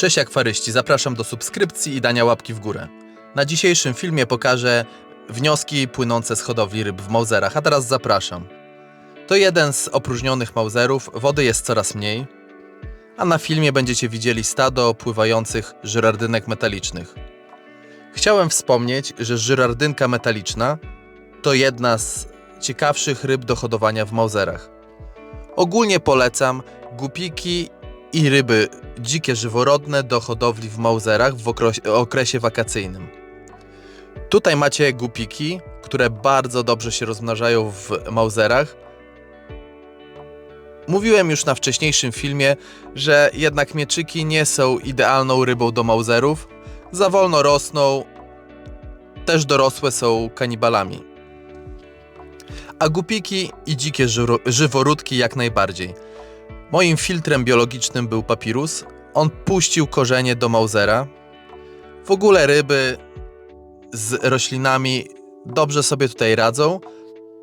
Cześć akwaryści, zapraszam do subskrypcji i dania łapki w górę. Na dzisiejszym filmie pokażę wnioski płynące z hodowli ryb w Mauzerach, a teraz zapraszam. To jeden z opróżnionych Mauzerów, wody jest coraz mniej, a na filmie będziecie widzieli stado pływających żyrardynek metalicznych. Chciałem wspomnieć, że żyrardynka metaliczna to jedna z ciekawszych ryb do hodowania w Mauzerach. Ogólnie polecam gupiki i ryby dzikie żyworodne do hodowli w Mauzerach w okresie wakacyjnym. Tutaj macie gupiki, które bardzo dobrze się rozmnażają w Mauzerach. Mówiłem już na wcześniejszym filmie, że jednak mieczyki nie są idealną rybą do Mauzerów. Za wolno rosną, też dorosłe są kanibalami. A gupiki i dzikie żyworódki jak najbardziej. Moim filtrem biologicznym był papirus. On puścił korzenie do Mausera. W ogóle ryby z roślinami dobrze sobie tutaj radzą,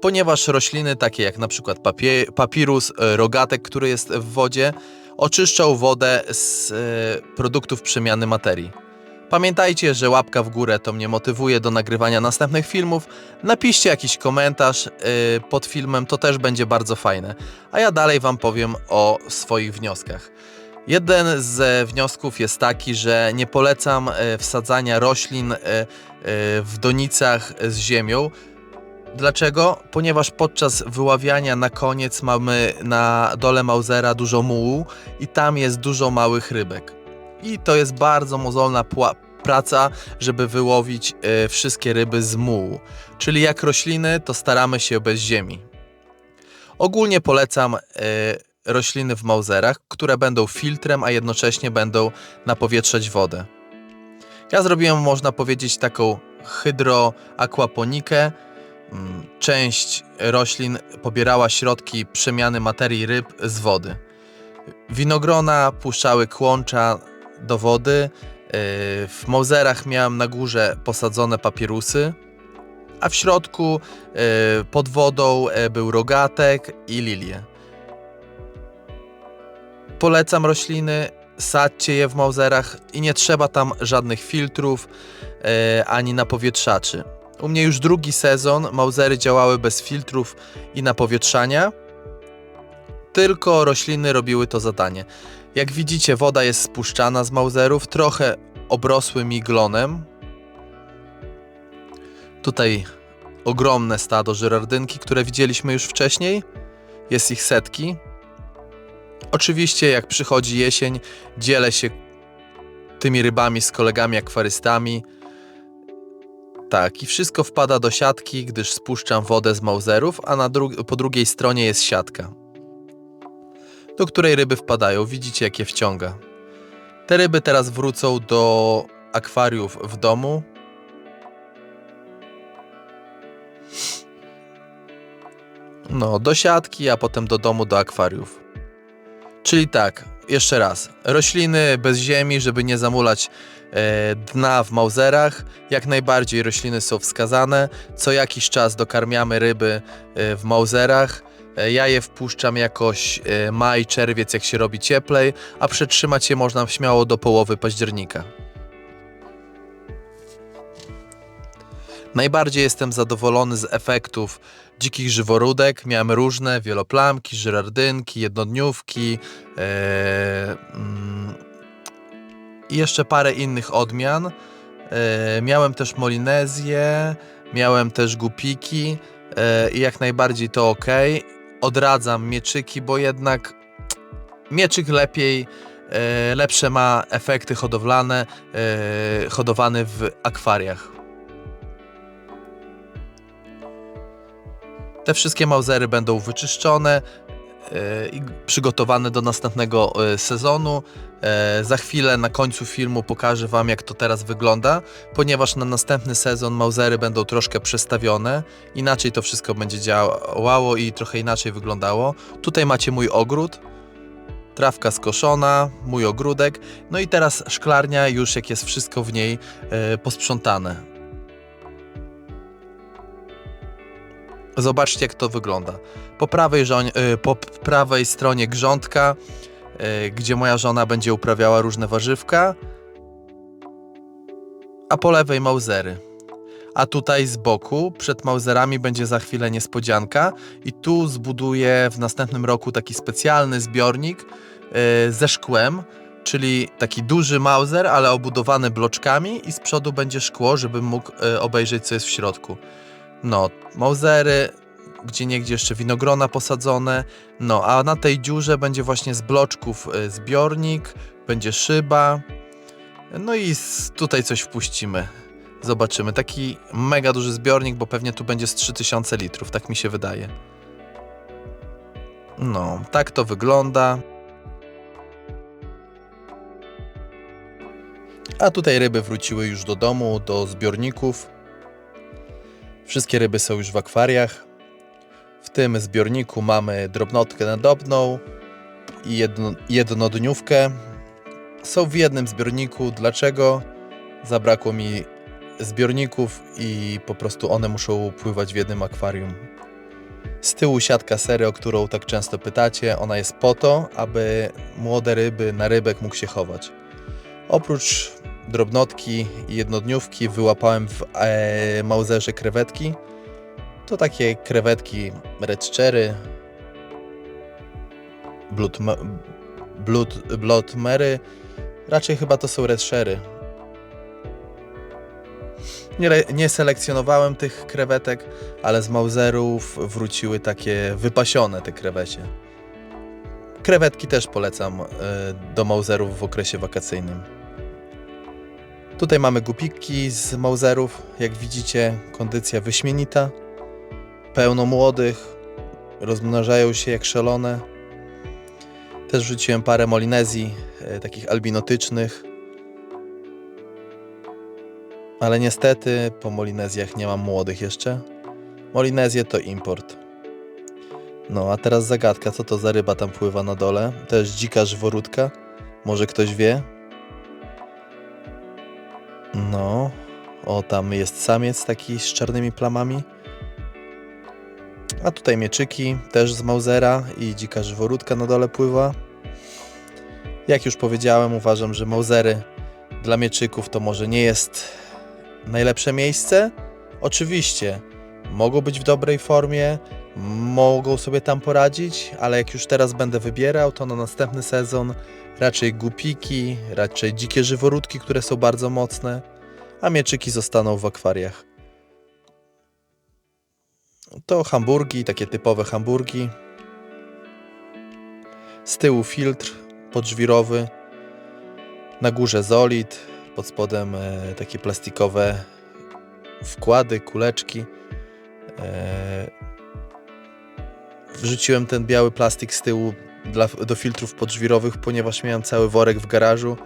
ponieważ rośliny takie jak na przykład papirus, e, rogatek, który jest w wodzie, oczyszczą wodę z e, produktów przemiany materii. Pamiętajcie, że łapka w górę to mnie motywuje do nagrywania następnych filmów. Napiszcie jakiś komentarz yy, pod filmem, to też będzie bardzo fajne. A ja dalej Wam powiem o swoich wnioskach. Jeden z wniosków jest taki, że nie polecam e, wsadzania roślin e, w donicach z ziemią. Dlaczego? Ponieważ podczas wyławiania na koniec mamy na dole Mausera dużo mułu i tam jest dużo małych rybek. I to jest bardzo mozolna praca, żeby wyłowić e, wszystkie ryby z mułu. Czyli jak rośliny, to staramy się bez ziemi. Ogólnie polecam e, rośliny w Mauserach, które będą filtrem, a jednocześnie będą napowietrzać wodę. Ja zrobiłem, można powiedzieć, taką hydroakwaponikę. Mm, Część roślin pobierała środki przemiany materii ryb z wody. Winogrona puszczały kłącza do wody. Yy, W Mauserach miałem na górze posadzone papierusy, a w środku yy, pod wodą yy, był rogatek i lilie. Polecam rośliny, sadźcie je w Mauserach i nie trzeba tam żadnych filtrów yy, ani napowietrzaczy. U mnie już drugi sezon Mausery działały bez filtrów i napowietrzania, tylko rośliny robiły to zadanie. Jak widzicie, woda jest spuszczana z Mauserów, trochę obrosły mi glonem. Tutaj ogromne stado żyrardynki, które widzieliśmy już wcześniej. Jest ich setki. Oczywiście, jak przychodzi jesień, dzielę się tymi rybami z kolegami akwarystami. Tak, i wszystko wpada do siatki, gdyż spuszczam wodę z Mauserów, a dru- po drugiej stronie jest siatka do której ryby wpadają. Widzicie, jak je wciąga. Te ryby teraz wrócą do akwariów w domu. No, do siatki, a potem do domu, do akwariów. Czyli tak, jeszcze raz. Rośliny bez ziemi, żeby nie zamulać e, dna w Mauserach. Jak najbardziej rośliny są wskazane. Co jakiś czas dokarmiamy ryby e, w Mauserach. E, Ja je wpuszczam jakoś e, maj, czerwiec, jak się robi cieplej, a przetrzymać je można śmiało do połowy października. Najbardziej jestem zadowolony z efektów dzikich żyworódek. Miałem różne, wieloplamki, żyrardynki, jednodniówki e, mm, i jeszcze parę innych odmian. E, miałem też molinezję, miałem też gupiki i jak najbardziej to ok odradzam mieczyki, bo jednak mieczyk lepiej, e, lepsze ma efekty hodowlane, e, hodowany w akwariach. Te wszystkie mauzery będą wyczyszczone przygotowane do następnego e, sezonu. E, Za chwilę na końcu filmu pokażę Wam, jak to teraz wygląda, ponieważ na następny sezon mauzery będą troszkę przestawione. Inaczej to wszystko będzie działało i trochę inaczej wyglądało. Tutaj macie mój ogród. Trawka skoszona, mój ogródek. No i teraz szklarnia, już jak jest wszystko w niej e, posprzątane. Zobaczcie, jak to wygląda. Po prawej, żoń, y, po prawej stronie grządka e, gdzie moja żona będzie uprawiała różne warzywka, a po lewej mauzery. A tutaj z boku, przed mauzerami, będzie za chwilę niespodzianka, i tu zbuduję w następnym roku taki specjalny zbiornik e, ze szkłem, czyli taki duży mauser, ale obudowany bloczkami, i z przodu będzie szkło, żebym mógł obejrzeć, co jest w środku. No, mauzery, gdzie niegdzie jeszcze winogrona posadzone. No, a na tej dziurze będzie właśnie z bloczków e, zbiornik, będzie szyba. No i tutaj coś wpuścimy. Zobaczymy. Taki mega duży zbiornik, bo pewnie tu będzie z 3000 litrów, tak mi się wydaje. No, tak to wygląda. A tutaj ryby wróciły już do domu, do zbiorników. Wszystkie ryby są już w akwariach. W tym zbiorniku mamy drobnotkę nadobną i jedno, jednodniówkę. Są w jednym zbiorniku. Dlaczego? Zabrakło mi zbiorników i po prostu one muszą pływać w jednym akwarium. Z tyłu siatka sery, o którą tak często pytacie, ona jest po to, aby młode ryby na rybek mógł się chować. Oprócz drobnotki i jednodniówki wyłapałem w e, krewetki. To takie krewetki red cherry, blood, blood, blood mary. Raczej chyba to są red sherry. Nie, nie selekcjonowałem tych krewetek, ale z mauzerów wróciły takie wypasione te krewecie. Krewetki też polecam e, do mauzerów w okresie wakacyjnym. Tutaj mamy gupiki z mauzerów. Jak widzicie, kondycja wyśmienita. Pełno młodych. Rozmnażają się jak szalone. Też wrzuciłem parę molinezji, e, takich albinotycznych. Ale niestety po molinezjach nie mam młodych jeszcze. Molinezje to import. No a teraz zagadka, co to za ryba tam pływa na dole? Jest dzika żyworódka. Może ktoś wie? No, o tam jest samiec taki z czarnymi plamami. A tutaj mieczyki, też z Mausera i dzika żyworódka na dole pływa. Jak już powiedziałem, uważam, że Mausery dla mieczyków to może nie jest najlepsze miejsce. Oczywiście mogą być w dobrej formie, mogą sobie tam poradzić, ale jak już teraz będę wybierał, to na następny sezon raczej gupiki, raczej dzikie żyworódki, które są bardzo mocne, a mieczyki zostaną w akwariach. To hamburgi, takie typowe hamburgi. Z tyłu filtr podżwirowy, na górze zolid, pod spodem e, takie plastikowe wkłady, kuleczki. Wrzuciłem ten biały plastik z tyłu dla, do filtrów podżwirowych, ponieważ miałem cały worek w garażu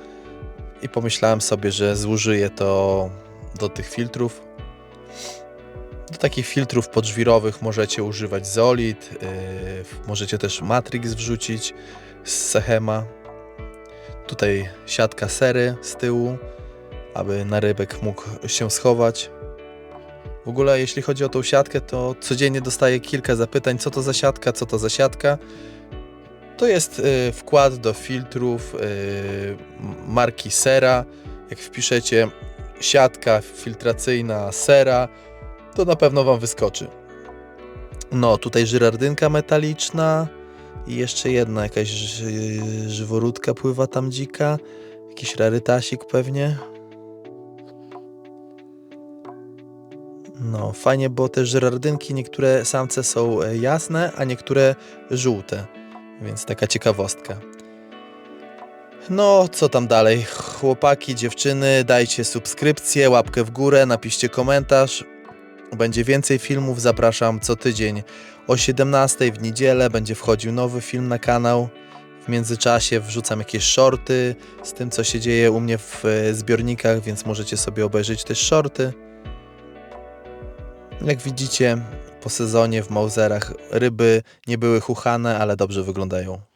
i pomyślałem sobie, że zużyję to do tych filtrów. Do takich filtrów podżwirowych możecie używać Zolid, yy, możecie też Matrix wrzucić z Sehema. Tutaj siatka sery z tyłu, aby na rybek mógł się schować. W ogóle jeśli chodzi o tą siatkę, to codziennie dostaję kilka zapytań, co to za siatka, co to za siatka. To jest y, wkład do filtrów y, marki Sera. Jak wpiszecie siatka filtracyjna Sera, to na pewno Wam wyskoczy. No, tutaj żyrardynka metaliczna i jeszcze jedna jakaś ży, żyworódka pływa tam dzika. Jakiś rarytasik pewnie. No, fajnie, bo te żyrardynki, niektóre samce są e, jasne, a niektóre żółte. Więc taka ciekawostka. No, co tam dalej? Chłopaki, dziewczyny, dajcie subskrypcję, łapkę w górę, napiszcie komentarz. Będzie więcej filmów, zapraszam co tydzień o 17 w niedzielę. Będzie wchodził nowy film na kanał. W międzyczasie wrzucam jakieś shorty z tym, co się dzieje u mnie w e, zbiornikach, więc możecie sobie obejrzeć też shorty. Jak widzicie, po sezonie w Mauserach ryby nie były chuchane, ale dobrze wyglądają.